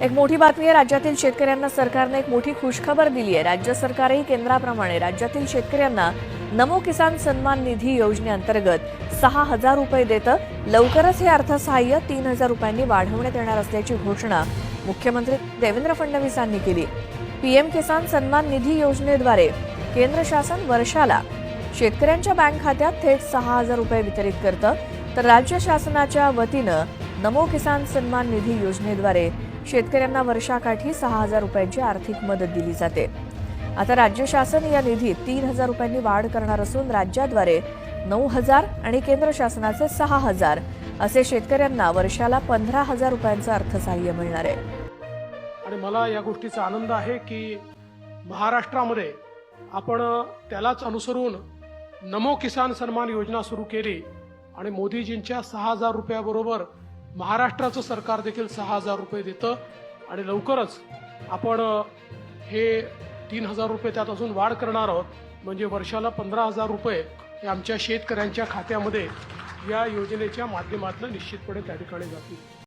एक मोठी बातमी आहे राज्यातील शेतकऱ्यांना सरकारने एक मोठी खुशखबर दिली आहे. राज्य सरकारही केंद्राप्रमाणे राज्यातील शेतकऱ्यांना नमो किसान सन्मान निधी योजनेअंतर्गत सहा हजार रुपये देतं. लवकरच हे अर्थसहाय्य तीन हजार रुपयांनी वाढवण्यात येणार असल्याची घोषणा मुख्यमंत्री देवेंद्र फडणवीसांनी केली. पीएम किसान सन्मान निधी योजनेद्वारे केंद्र शासन वर्षाला शेतकऱ्यांच्या बँक खात्यात थेट सहा हजार रुपये वितरित करतं. तर राज्य शासनाच्या वतीनं नमो किसान सन्मान निधी योजनेद्वारे शेतकऱ्यांना वर्षाकाठी सहा हजार रुपयांची आर्थिक मदत दिली जाते. आता राज्य शासन या निधीत तीन हजार रुपयांनी वाढ करणार असून राज्याद्वारे नऊ हजार आणि केंद्र शासनाचे सहा हजार असे शेतकऱ्यांना वर्षाला पंधरा हजार रुपयांचं अर्थसहाय्य मिळणार आहे. आणि मला या गोष्टीचा आनंद आहे की महाराष्ट्रामध्ये आपण त्यालाच अनुसरून नमो किसान सन्मान योजना सुरू केली आणि मोदीजींच्या सहा हजार रुपयाबरोबर महाराष्ट्राचं सरकार देखील सहा हजार रुपये देतं आणि लवकरच आपण हे तीन हजार रुपये त्यात अजून वाढ करणार आहोत. म्हणजे वर्षाला पंधरा हजार रुपये हे आमच्या शेतकऱ्यांच्या खात्यामध्ये या योजनेच्या माध्यमातून निश्चितपणे त्या ठिकाणी जातील.